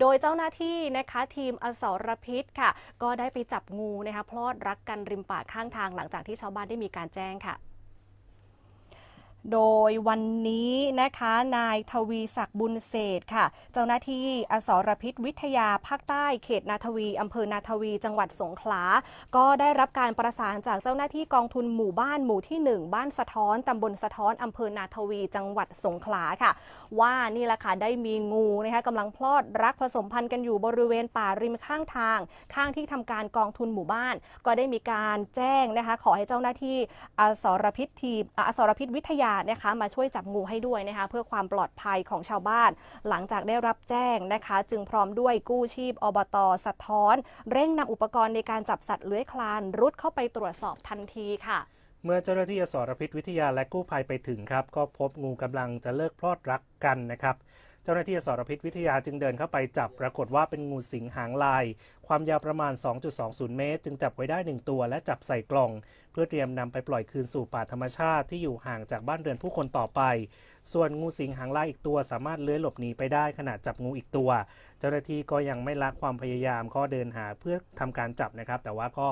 โดยเจ้าหน้าที่นะคะทีมอสรพิษค่ะ ก็ได้ไปจับงูนะคะพลอดรักกันริมป่าข้างทางหลังจากที่ชาวบ้านได้มีการแจ้งค่ะ โดยวันนี้นะคะนายทวีศักดิ์บุญเศษค่ะ เจ้าหน้าที่อสรพิษวิทยาภาคใต้เขตนาทวีอำเภอนาทวีจังหวัดสงขลา ก็ได้รับการประสานจากเจ้าหน้าที่กองทุนหมู่บ้านหมู่ที่ 1 บ้านสะท้อนตำบลสะท้อนอำเภอนาทวีจังหวัดสงขลาค่ะ ว่านี่แหละค่ะได้มีงูนะคะกำลังพลอดรักผสมพันธุ์กันอยู่บริเวณป่าริมข้างทาง ข้างที่ทำการกองทุนหมู่บ้าน ก็ได้มีการแจ้งนะคะขอให้เจ้าหน้าที่อสรพิษทีมอสรพิษวิทยานะคะมาช่วยจับงูให้ด้วยนะคะเพื่อความปลอดภัยของชาวบ้าน หลังจากได้รับแจ้งนะคะ จึงพร้อมด้วยกู้ชีพอบตสะท้อน เร่งนำอุปกรณ์ในการจับสัตว์เลื้อยคลานรุดเข้าไปตรวจสอบทันทีค่ะเมื่อเจ้าหน้าที่อสรพิษวิทยาและกู้ภัยไปถึงครับ ก็พบงูกำลังจะเลิกพลอดรักกันนะครับ เจ้าหน้าที่อสรพิษวิทยาจึงเดินเข้าไปจับ ปรากฏว่าเป็นงูสิงหางลายความยาวประมาณ 2.20 เมตร จึงจับไว้ได้ 1 ตัวและจับใส่กล่อง เพื่อเตรียมนำไปปล่อยคืนสู่ป่าธรรมชาติที่อยู่ห่างจากบ้านเรือนผู้คนต่อไป ส่วนงูสิงหางลายอีกตัวสามารถเลื้อยหลบหนีไปได้ขณะจับงูอีกตัว เจ้าหน้าที่ก็ยังไม่ละความพยายามก็เดินหาเพื่อทำการจับนะครับ แต่ว่าก็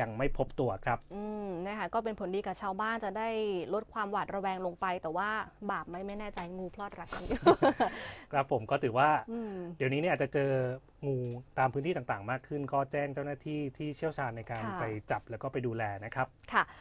ยังไม่พบตัวครับ อืมนะคะก็เป็นผลดีกับชาวบ้านจะได้ลดความหวาดระแวงลงไป แต่ว่าบาปไหมไม่แน่ใจงูพลอดรักกันอยู่ครับผมก็ถือว่าอืมเดี๋ยวนี้เนี่ยอาจจะเจองูตามพื้นที่ต่างๆ มากขึ้น ก็แจ้งเจ้าหน้าที่ที่เชี่ยวชาญในการค่ะ ไปจับแล้วก็ไปดูแลนะครับ ค่ะ